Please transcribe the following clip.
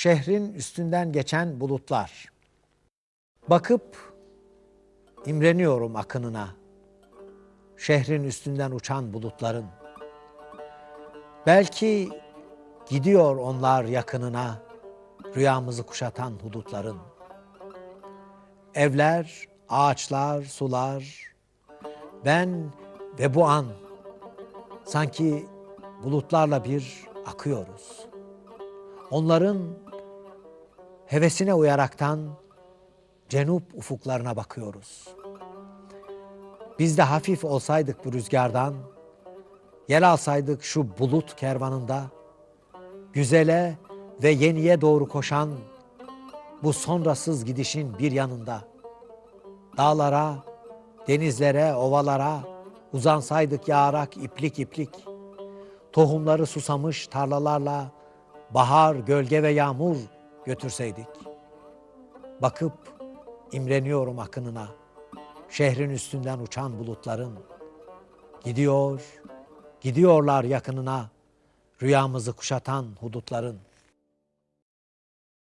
şehrin üstünden geçen bulutlar. Bakıp imreniyorum akınına. Şehrin üstünden uçan bulutların. Belki gidiyor onlar yakınına, rüyamızı kuşatan hudutların. Evler, ağaçlar, sular, ben ve bu an sanki bulutlarla bir akıyoruz. Onların hevesine uyaraktan cenup ufuklarına bakıyoruz. Biz de hafif olsaydık bu rüzgardan, yer alsaydık şu bulut kervanında, güzele ve yeniye doğru koşan bu sonrasız gidişin bir yanında, dağlara, denizlere, ovalara uzansaydık yağarak iplik iplik, tohumları susamış tarlalarla bahar, gölge ve yağmur götürseydik. Bakıp imreniyorum akınına, şehrin üstünden uçan bulutların. Gidiyor, gidiyorlar yakınına, rüyamızı kuşatan hudutların.